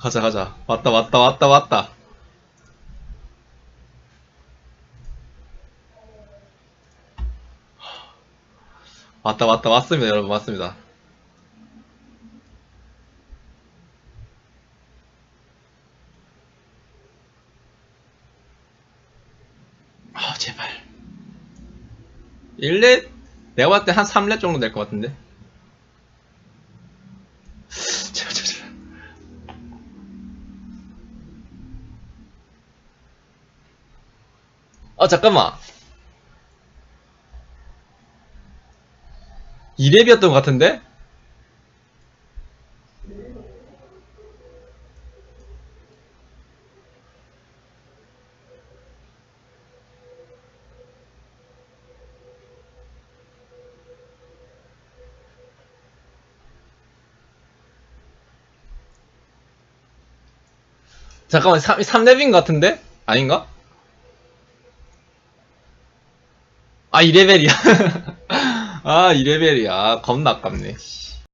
가자 가자. 왔다 왔다 왔다 왔다. 왔다 왔다 왔습니다 여러분. 왔습니다. 아 제발. 1렙? 내가 봤을 때 한 3렙 정도 될 것 같은데? 제발 제발 제발 아 잠깐만 2렙이었던 것 같은데? 잠깐만 3, 3렙인 것 같은데? 아닌가? 아 2레벨이야? 아 2레벨이야. 겁나 아깝네